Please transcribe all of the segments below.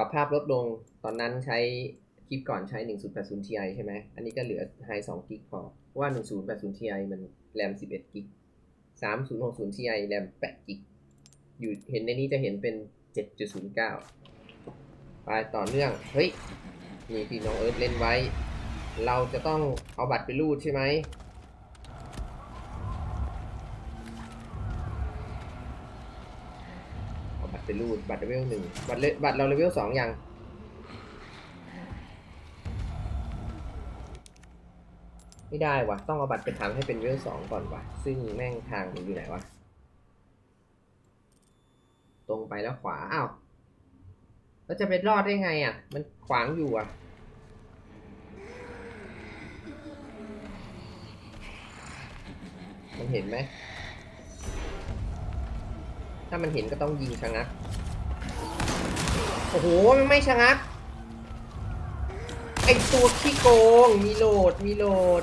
รับภาพลดลงตอนนั้นใช้คลิปก่อนใช้ 1080 Ti ใช่ไหม อันนี้ก็เหลือไฮ2กิกพอเพราะว่า 1080 Ti มันแรม11กิก3060 Ti แรม8กิกอยู่เห็นในนี้จะเห็นเป็น 7.09 ไปต่อเนื่อง เฮ้ยนี่พี่น้องเอิร์ธเล่นไว้ เราจะต้องเอาบัตรไปรูดใช่ไหม ไปรูดบัตรเลเวลหนึ่งบัตรเลบัตรเราเลเวลสองยังไม่ได้วะต้องเอาบัตรไปทำให้เป็นเลเวลสองก่อนวะซึ่งแม่งทางมันอยู่ไหนวะตรงไปแล้วขวาอ้าวแล้วจะไปรอดได้ไงอะ มันขวางอยู่อะมันเห็นไหม ถ้ามันเห็นก็ต้องยิงชะงัก โอ้โห มันไม่ชะงัก ไอตัวขี้โกง มีโหลด มีโหลด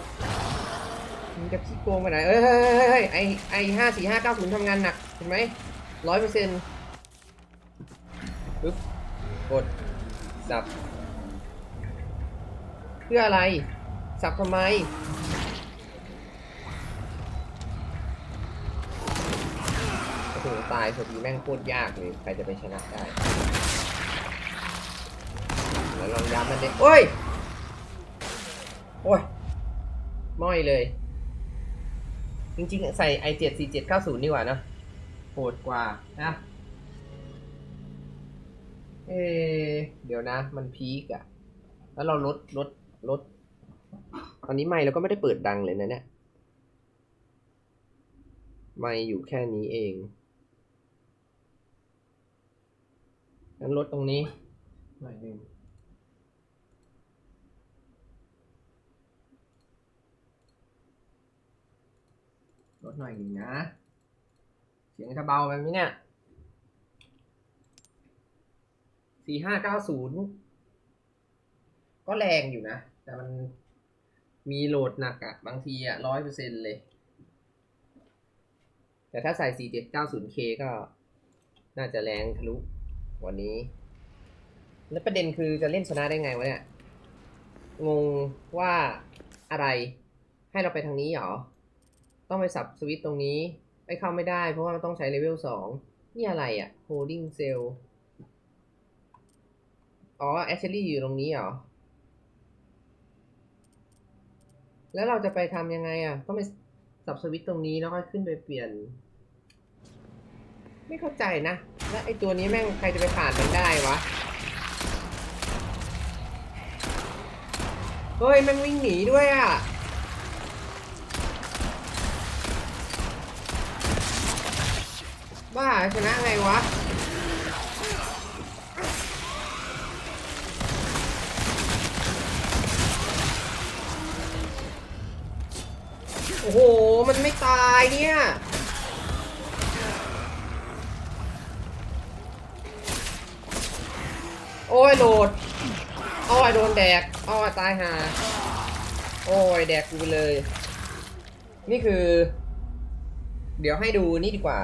มันจะขี้โกงไปไหน เอ้ยเฮ้ยเฮ้ยเฮ้ยไอไอห้าสี่ห้าเก้าศูนย์ทำงานหนัก เห็นไหมร้อยเปอร์เซ็นต์ปึ๊บ กด สับ เพื่ออะไร สับทำไม โอ้โหตายพอดีแม่งโคตรยากเลยใครจะไปชนะได้ แล้วลองย้ำมันเด็โอ้ย โอ้ยม้อยเลย จริงๆ ใส่ i7 4790นี่หว่านะโหดกว่านะเอเดี๋ยวนะ มันพีกอะแล้วเราลดลดลด ตอนนี้ไม่เราก็ไม่ได้เปิดดังเลยนะเนี่ย ไม่อยู่แค่นี้เอง งั้นลดตรงนี้หน่อยหนึ่งลดหน่อยหนึ่งนะ เสียงจะเบาไปไหมเนี่ยสี่ห้าเก้าศูนย์ก็แรงอยู่นะ แต่มันมีโหลดหนักอะบางทีอะร้อยเปอร์เซ็นเลย แต่ถ้าใส่ 4790K ก็น่าจะแรงทะลุ วันนี้ แล้วประเด็นคือจะเล่นชนะได้ไงวะเนี่ย งงว่าอะไรให้เราไปทางนี้เหรอ ต้องไปสับสวิตช์ตรงนี้ ไปเข้าไม่ได้เพราะว่ามันต้องใช้เลเวลสองนี่อะไรอะ holding cell อ๋อ actually อยู่ตรงนี้เหรอ แล้วเราจะไปทำยังไงอะต้องไปสับสวิตช์ตรงนี้แล้วก็ขึ้นไปเปลี่ยน ไม่เข้าใจนะ แล้วไอ้ตัวนี้แม่งใครจะไปผ่านมันได้วะ เฮ้ย แม่งวิ่งหนีด้วยอะบ้าชนะไงวะโอ้โห มันไม่ตายเนี่ย ยโหลดโอ้ยโดนแดกโอ้ยตายหาโอ้ยแดกกูไปเลย นี่คือ เดี๋ยวให้ดูนี่ดีกว่า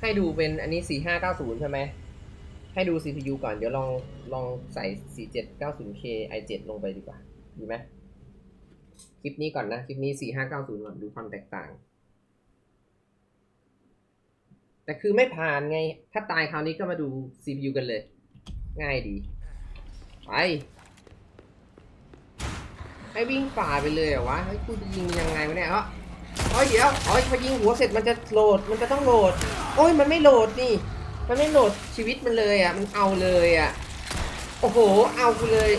ให้ดูเป็นอันนี้4590ใช่ไหมให้ดู CPU ก่อน เดี๋ยวลองลองใส่ 4790K i7 ลงไปดีกว่า ดีไหมคลิปนี้ก่อนนะ คลิปนี้ 4590ก่อนดูความแตกต่าง แต่คือไม่ผ่านไง ถ้าตายคราวนี้ก็มาดู CPU กันเลย ง่ายดี ไป ให้วิ่งฝ่าไปเลยเหรอวะ เฮ้ยกูจะยิงยังไงวะเนี่ยเอ้อเอ้ยเดี๋ยวเอ้ยพอยิงหัวเสร็จมันจะโหลด มันจะต้องโหลด โอ้ยมันไม่โหลดนี่ มันไม่โหลดชีวิตมันเลยอะ มันเอาเลยอะ โอ้โห เอากูเลย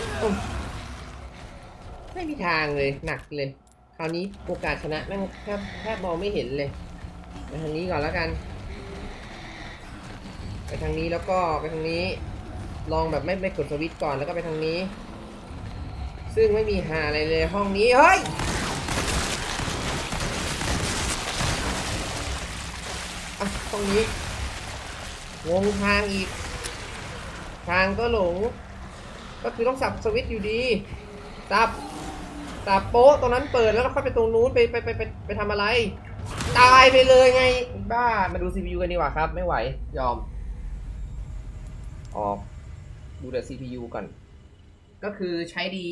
ไม่มีทางเลย หนักเลย คราวนี้โอกาสชนะแม่งแทบแทบมองไม่เห็นเลยไปทางนี้ก่อนแล้วกัน ไปทางนี้แล้วก็ไปทางนี้ ลองแบบไม่ไม่กดสวิตช์ก่อนแล้วก็ไปทางนี้ ซึ่งไม่มีหาอะไรเลยห้องนี้เฮ้ยอะตรงนี้งงทางอีก ทางก็หลง ก็คือต้องสับสวิตช์อยู่ดีสับสับโป๊ะตรงนั้นเปิดแล้วเราค่อยไปตรงนู้นไปไปไปไปไปทำอะไร ตายไปเลยไงบ้ามาดู CPU กันดีกว่าครับ ไม่ไหวยอมออก ดูแต่ CPU ก่อน ก็คือใช้ดี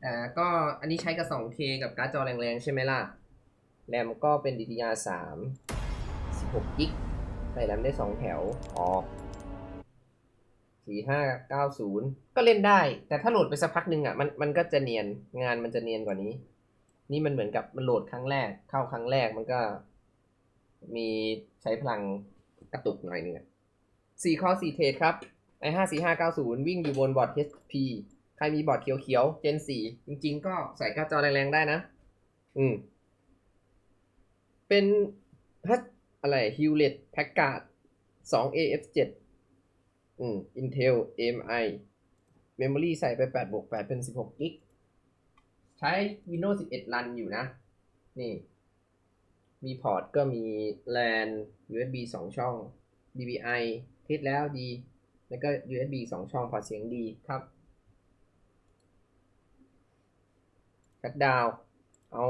แต่ก็อันนี้ใช้กับ 2K กับการ์ดจอแรงๆ ใช่ไหมล่ะ แรมก็เป็น DDR3 16กิกใส่แรมได้ 2 แถว อ๋อ 4590 ก็เล่นได้ แต่ถ้าโหลดไปสักพักหนึ่งอะ มัน มันก็จะเนียน งานมันจะเนียนกว่านี้ นี่มันเหมือนกับมันโหลดครั้งแรก เข้าครั้งแรกมันก็ มีใช้พลังกระตุกหน่อยนึงอะ4ข้อ4เทร ดครับ i 5 4 5 9 0วิ่งอยู่บนบอร์ด HP ใครมีบอร์ดเขียวๆ Gen 4จริงๆ ก็ใส่กร์ดจอแรงๆ ได้นะ อืม เป็นพัดอะไร Hewlett Packard 2 AF7 อืม Intel AMI Memory ใส่ไป8บวก8เป็น16กิก ใช้ Windows 11 รันอยู่นะ นี่ มีพอร์ตก็มี LAN USB 2ช่อง DVI ทิดแล้วดี แล้วก็ USB 2 ช่องพอเสียงดีครับชัดดาวเอา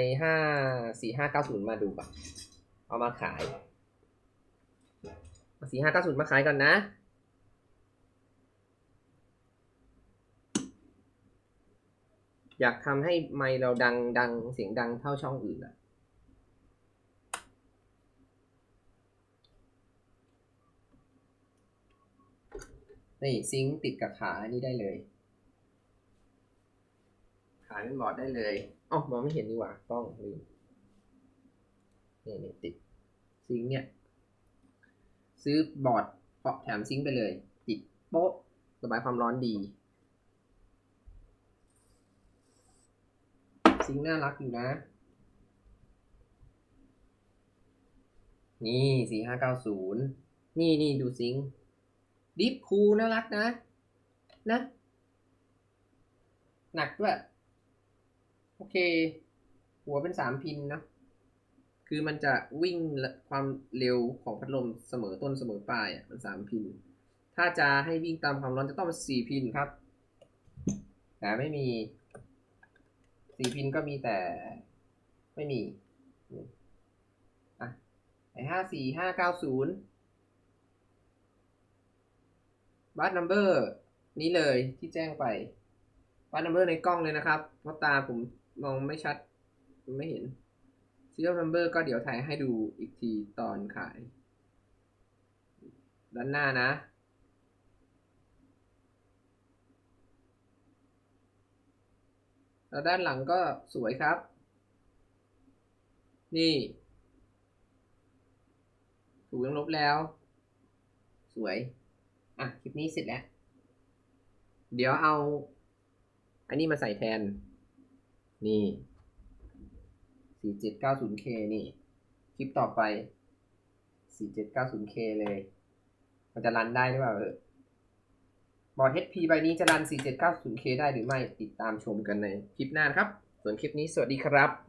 i 5 4 5 9 0มาดูก่อนเอามาขายเอา4 5 9 0มาขายก่อนนะอยากทำให้ไมเราดังดังเสียงดังเท่าช่องอื่นอะ นี่ซิงค์ติดกับขาอันนี้ได้เลย ขาเป็นบอร์ดได้เลยอ๋อมองไม่เห็นดีกว่ากล้องลืมนี่นี่ติดซิงค์เนี่ย ซื้อบอร์ดเพาะแถมซิงค์ไปเลย ติดโป๊ะระบายความร้อนดี ซิงค์น่ารักอยู่นะ นี่สี่ห้าเก้าศูนย์นี่นี่ดูซิงค์ ดิฟคูลน่ารักนะ นะ หนักด้วย โอเค หัวเป็นสามพินนะ คือมันจะวิ่งความเร็วของพัดลมเสมอต้นเสมอปลายอะมันสามพิน ถ้าจะให้วิ่งตามความร้อนจะต้องเป็นสี่พินครับแต่ไม่มีสี่พินก็มีแต่ไม่มี อะไอห้าสี่ห้าเก้าศูนย์ บัตนัมเบอร์นี้เลยที่แจ้งไปบัตนัมเบอร์ในกล้องเลยนะครับ เพราะตาผมมองไม่ชัดไม่เห็น serial number ก็เดี๋ยวถ่ายให้ดูอีกทีตอนขาย ด้านหน้านะแล้วด้านหลังก็สวยครับ นี่ ถูกยังลบแล้ว สวย อะคลิปนี้เสร็จแล้ว เดี๋ยวเอา อันนี้มาใส่แทน นี่ 4790K นี่ คลิปต่อไป 4790K เลย มันจะรันได้หรือเปล่าเออบอร์ด HP ใบนี้จะรัน 4790K ได้หรือไม่ติดตามชมกันในคลิปหน้านะครับ ส่วนคลิปนี้สวัสดีครับ